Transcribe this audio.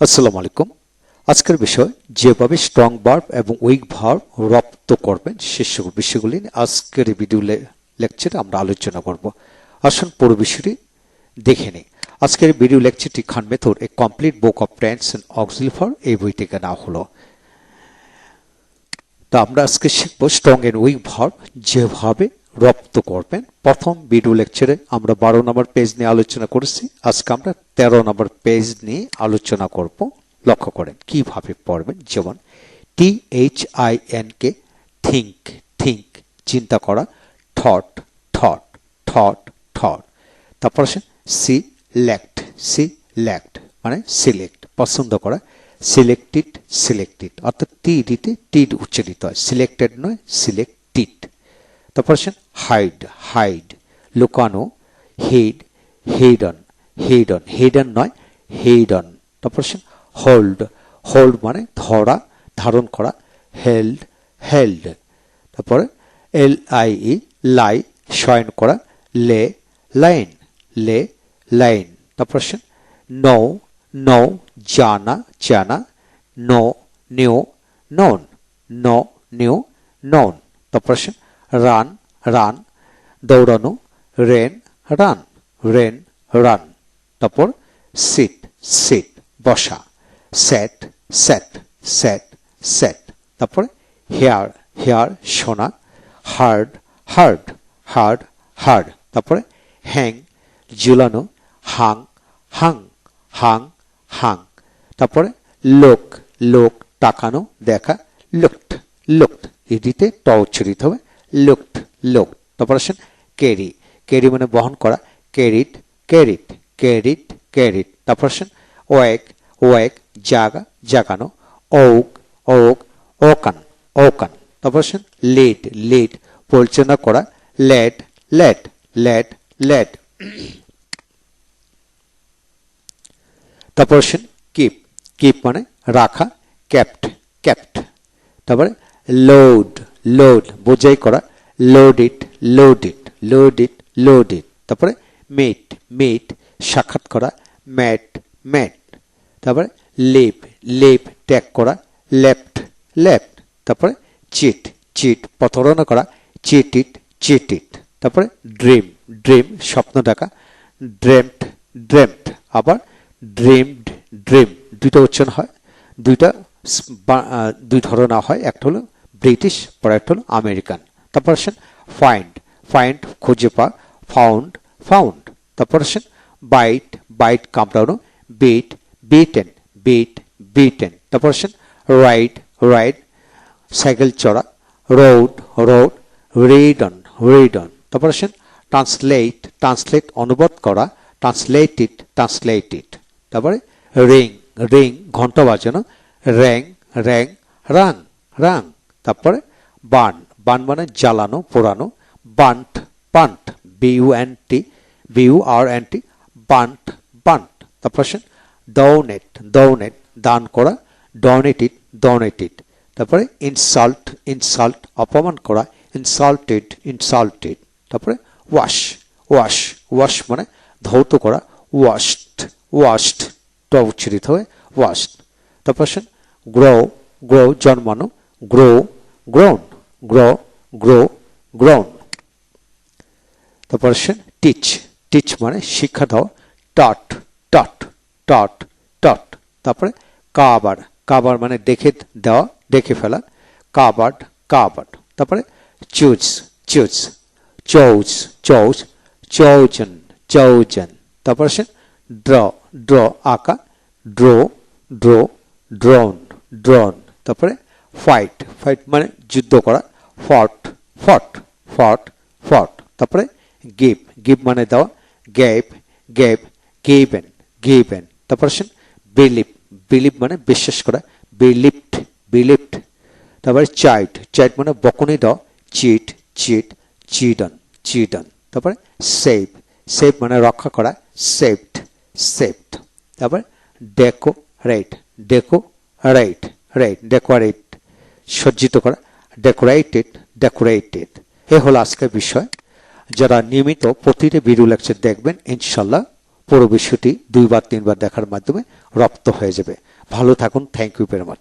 আসসালামু আলাইকুম। আজকের বিষয়, যেভাবে স্ট্রং ভার্ব এবং উইক ভার্ব রপ্ত করবেন সকল বিষয়গুলি নিয়ে আজকের ভিডিও লেকচারে আমরা আলোচনা করব। আসুন পুরো বিষয়টি দেখে নিই। আজকের ভিডিও লেকচারটি Khan method a complete book of tense and অক্সিল for এই বই থেকে নেওয়া হলো। তা আমরা আজকে শিখব স্ট্রং এন্ড উইক ভার্ব যেভাবে রপ্ত করবেন। প্রথম ভিডিও লেকচারে আমরা বারো নম্বর পেজ নিয়ে আলোচনা করেছি। আজকে আমরা তেরো নম্বর পেজ নিয়ে আলোচনা করব। লক্ষ্য করেন, কীভাবে পড়বেন যেমন T H I N K think think চিন্তা করা থট থট থট থট তারপর আসে সিলেক্ট সিলেক্ট মানে সিলেক্ট পছন্দ করা সিলেক্টেড সিলেক্টেড অর্থাৎ টি ডিতে টিড উচ্চারিত হয়। সিলেক্টেড নয় সিলেক্টেড তারপর আসেন হাইড হাইড লুকানো হেড হেডন হেডন হেডন নয় হেডন তারপর আসেন হোল্ড হোল্ড মানে ধরা, ধারণ করা হেল্ড হেল্ড তারপরে এল আই ই লাই শয়ন করা লে লাইন লে লাইন তারপর আসেন নৌ নৌ জানা জানা know knew known know knew known তারপর আসেন রান রান, দৌড়ানো, রেন, রান রেন, রান। তারপর সিট সিট বসা সেট সেট সেট সেট তারপরে হেয়ার হেয়ার শোনা হার্ড হার্ড হার্ড হার্ড তারপরে হ্যাং ঝুলানো হাং হাং হাং হাং তারপরে লোক লোক তাকানো, দেখা লুকড লুকড এটিতে ট উচ্চারিত হবে। লুকড লুক তারপর আসেন ক্যারি ক্যারি মানে বহন করা ক্যারিট ক্যারিট ক্যারিট ক্যারিট তারপর আসেন, ওয়েক ওয়েক, জাগা, জাগানো, ওক ওক, ওকান ওকান. তারপর আসেন লিড লিড পরিচালনা করা লেড লেড লেড লেড তারপর আসেন কিপ কিপ মানে রাখা ক্যাপ্ট ক্যাপ্ট তারপরে লোড লোড বোঝাই করা loaded loaded loaded loaded তারপরে মেট মেট সাক্ষাৎ করা ম্যাট ম্যাট তারপরে লিপ লিপ ট্যাগ করা লেফট লেফট তারপরে চিট চিট প্রতারণা করা চিট ইট চিট ইট তারপরে ড্রিম ড্রিম স্বপ্ন দেখা ড্রেমড ড্রেমড আবার ড্রিমড ড্রিম দুইটা উচ্চারণ হয়, দুইটা দুই ধরনের হয়। একটা হলো ব্রিটিশ পর একটা হলো আমেরিকান তারপর আসেন ফাইন্ড ফাইন্ড খুঁজে পা ফাউন্ড ফাউন্ড তারপর আসেন বাইট বাইট কামড়ানো বিট বিটেন বিট বিটেন তারপর আসেন রাইড রাইড সাইকেল চড়া rode rode ridden ridden তারপর আসেন ট্রান্সলেট ট্রান্সলেট অনুবাদ করা ট্রান্সলেটেড ট্রান্সলেটেড তারপরে রিং রিং ঘণ্টা বাজানো র্যাং র্যাং রাং রাং তারপরে বান বান মানে জ্বালানো, পোড়ানো, burnt burnt B U N T B U R N T burnt burnt. তারপর আসেন ডোনেট ডোনেট দান করা ডোনেটেড ডোনেটেড তারপরে ইনসাল্ট ইনসাল্ট অপমান করা ইনসাল্টেড ইনসাল্টেড তারপরে ওয়াশ ওয়াশ ওয়াশ মানে ধৌত করা ওয়াশড ওয়াশড ট উচ্চারিত হয়ে ওয়াশড তারপর আসেন গ্রো গ্রো জন্মানো grow grown grow grow grown তারপর আসেন টিচ টিচ মানে শিক্ষা দেওয়া টট টট টট টট তারপরে কাবার কাবার মানে দেখে দেওয়া, দেখে ফেলা। কাবার্ড কাবার্ড তারপরে choose choose chose chose chosen chosen তারপর আসেন ড্র ড্র আঁকা ড্র ড্র ড্রোন ড্রোন তারপরে ফাইট ফাইট মানে যুদ্ধ করা ফট ফট ফট ফট তারপরে গিভ গিভ মানে দেওয়া গ্যাপ গ্যাপ গিভেন গিভেন তারপর আসেন বিলিপ বিলিপ মানে বিশ্বাস করা বিলিপ্ট বিলিপ্ট তারপরে চাইট চাইট মানে বকনি দেওয়া চিট চিট চিডন চিডন তারপরে সেভ সেভ মানে রক্ষা করা সেভড সেভড তারপরে decorate decorate right decorate সজ্জিত করা ডেকোরেটেড ডেকোরেটেড এ হলো আজকের বিষয়। যারা নিয়মিত প্রতিটি ভিডিও লেকচার দেখবেন, ইনশাল্লাহ পুরো বিষয়টি দুইবার, তিনবার দেখার মাধ্যমে রপ্ত হয়ে যাবে। ভালো থাকুন। Thank you very much